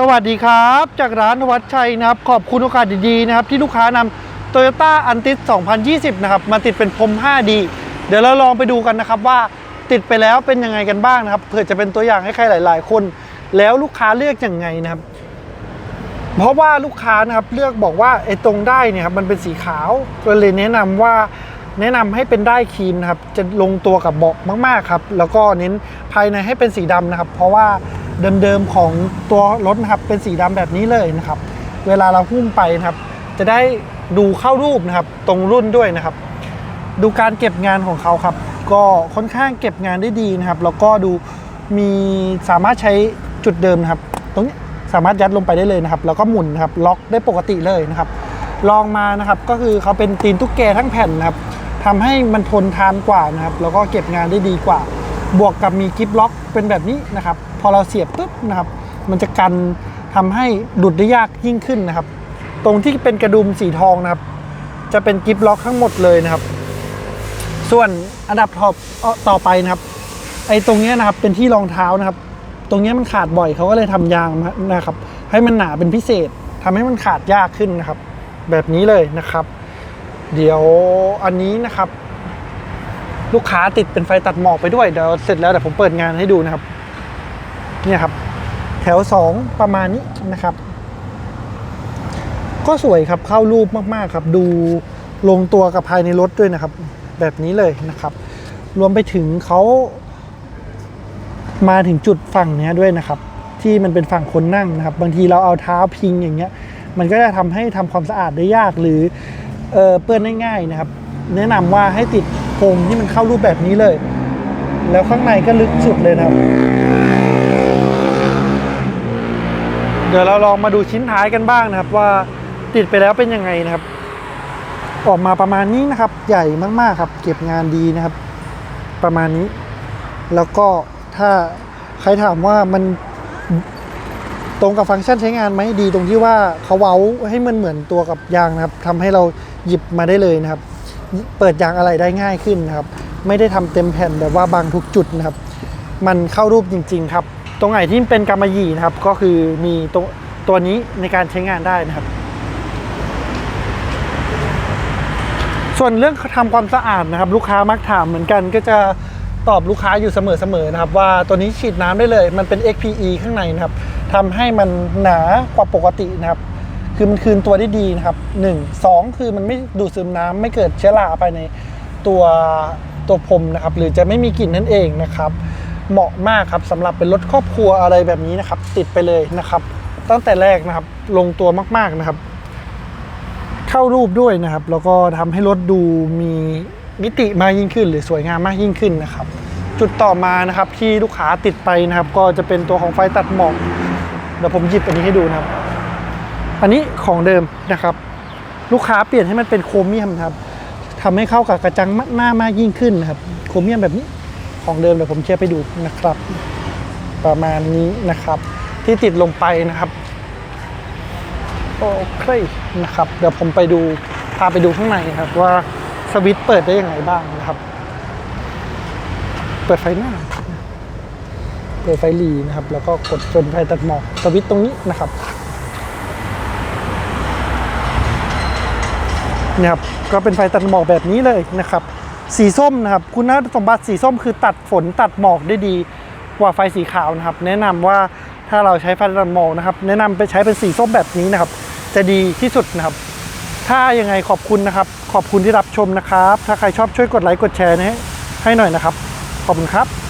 สวัสดีครับ จากร้านวัดชัยนะครับ ขอบคุณโอกาสดีๆนะครับ ที่ลูกค้านำ Toyota a n t i s 2020 นะครับ มาติดเป็นพรม 5D เดี๋ยวเราลองไปดูกันนะครับว่าติดไปแล้วเป็นยังไงกันบ้างนะครับเผื่อจะเป็นตัวอย่างให้ใครหลาย ๆ คน แล้วลูกค้าเลือกยังไงนะครับ เพราะว่าลูกค้านะครับเลือกบอกว่าไอ้ตรงได้เนี่ยครับมันเป็นสีขาวก็เลยแนะนำว่าแนะนำให้เป็นได้ครีมนะครับจะลงตัวกับเบาะมาก ๆ ครับ แล้วก็เน้นภายในให้เป็นสีดำนะครับ เพราะว่า เดิมๆของตัวรถนะครับเป็นสีดำแบบนี้เลยนะครับ เวลาเราหุ้มไปนะครับ จะได้ดูเข้ารูปนะครับ ตรงรุ่นด้วยนะครับ ดูการเก็บงานของเขาครับ ก็ค่อนข้างเก็บงานได้ดีนะครับ แล้วก็ดูมีสามารถใช้จุดเดิมนะครับ ตรงนี้สามารถยัดลงไปได้เลยนะครับ แล้วก็หมุนนะครับล็อกได้ปกติเลยนะครับลองมานะครับก็คือเขาเป็นตีนตุ๊กแกทั้งแผ่นนะครับทำให้มันทนทานกว่านะครับ แล้วก็เก็บงานได้ดีกว่า บวกกับมีกิฟล็อกเป็นแบบนี้นะครับ พอเราเสียบปุ๊บนะครับมันจะกันทำให้ดุดได้ยากยิ่งขึ้นนะครับ ตรงที่เป็นกระดุมสีทองนะครับ จะเป็นกิฟล็อกทั้งหมดเลยนะครับ ส่วนอันดับท็อปต่อไปนะครับ ไอ้ตรงนี้นะครับเป็นที่รองเท้านะครับ ตรงนี้มันขาดบ่อยเขาก็เลยทำยางนะครับ ให้มันหนาเป็นพิเศษทำให้มันขาดยากขึ้นนะครับ แบบนี้เลยนะครับ เดี๋ยวอันนี้นะครับ ลูกค้าติดเป็นไฟตัดหมอกไปด้วยเดี๋ยวเสร็จแล้วเดี๋ยวผมเปิดงานให้ดูนะครับ เนี่ยครับ แถวสองประมาณนี้นะครับ ก็สวยครับเข้ารูปมากๆครับ ดูลงตัวกับภายในรถด้วยนะครับ แบบนี้เลยนะครับ รวมไปถึงเขามาถึงจุดฝั่งเนี้ยด้วยนะครับ ที่มันเป็นฝั่งคนนั่งนะครับ บางทีเราเอาเท้าพิงอย่างเงี้ย มันก็จะทำให้ทำความสะอาดได้ยากหรือเออเปื้อนได้ง่ายนะครับ แนะนำว่าให้ติดพรงที่มันเข้ารูปแบบนี้เลย แล้วข้างในก็ลึกสุดเลยนะครับ เดี๋ยวเราลองมาดูชิ้นท้ายกันบ้างนะครับ ว่าติดไปแล้วเป็นยังไงนะครับ ออกมาประมาณนี้นะครับ ใหญ่มากๆครับ เก็บงานดีนะครับ ประมาณนี้ แล้วก็ถ้าใครถามว่ามันตรงกับฟังก์ชันใช้งานไหมดีตรงที่ว่าเขาเว้าให้มันเหมือนตัวกับยางนะครับทำให้เราหยิบมาได้เลยนะครับ เปิดยางอะไรได้ง่ายขึ้นนะครับ ไม่ได้ทำเต็มแผ่นแบบว่าบางทุกจุดนะครับ มันเข้ารูปจริง ๆ ครับ ตรงไหนที่เป็นกำมะหยี่นะครับ ก็คือมีตัวตัวนี้ในการใช้งานได้นะครับ ส่วนเรื่องทำความสะอาดนะครับ ลูกค้ามักถามเหมือนกันก็จะตอบลูกค้าอยู่เสมอๆนะครับ ว่าตัวนี้ฉีดน้ำได้เลย มันเป็น XPE ข้างในนะครับทำให้มันหนากว่าปกตินะครับ คือมันคืนตัวได้ดีนะครับหนึ่งสองคือมันไม่ดูดซึมน้ำไม่เกิดเชื้อราภายในตัวตัวพรมนะครับ หรือจะไม่มีกลิ่นนั่นเองนะครับ เหมาะมากครับสำหรับเป็นรถครอบครัวอะไรแบบนี้นะครับ ติดไปเลยนะครับ ตั้งแต่แรกนะครับลงตัวมากๆนะครับ เข้ารูปด้วยนะครับ แล้วก็ทำให้รถดูมีมิติมากยิ่งขึ้น หรือสวยงามมากยิ่งขึ้นนะครับ จุดต่อมานะครับที่ลูกค้าติดไปนะครับ ก็จะเป็นตัวของไฟตัดหมอกเดี๋ยวผมหยิบอันนี้ให้ดูนะครับ อันนี้ของเดิมนะครับ ลูกค้าเปลี่ยนให้มันเป็นโครเมียมครับทำให้เข้ากับกระจังหน้ามากยิ่งขึ้นนะครับ โครเมียมแบบนี้ ของเดิมเดี๋ยวผมเชียร์ไปดูนะครับ ประมาณนี้นะครับ ที่ติดลงไปนะครับโอเคนะครับ เดี๋ยวผมไปดูพาไปดูข้างในครับว่าสวิตช์เปิดได้ยังไงบ้างนะครับ เปิดไฟหน้า เปิดไฟหลีนะครับ แล้วก็กดจนไฟตัดหมอกสวิตช์ตรงนี้นะครับเนี่ยครับก็เป็นไฟตัดหมอกแบบนี้เลยนะครับ สีส้มนะครับ คุณสมบัติสีส้มคือตัดฝนตัดหมอกได้ดีกว่าไฟสีขาวนะครับ แนะนำว่าถ้าเราใช้ไฟตัดหมอกนะครับ แนะนำไปใช้เป็นสีส้มแบบนี้นะครับ จะดีที่สุดนะครับ ถ้ายังไงขอบคุณนะครับ ขอบคุณที่รับชมนะครับ ถ้าใครชอบช่วยกดไลค์กดแชร์ให้ให้หน่อยนะครับ ขอบคุณครับ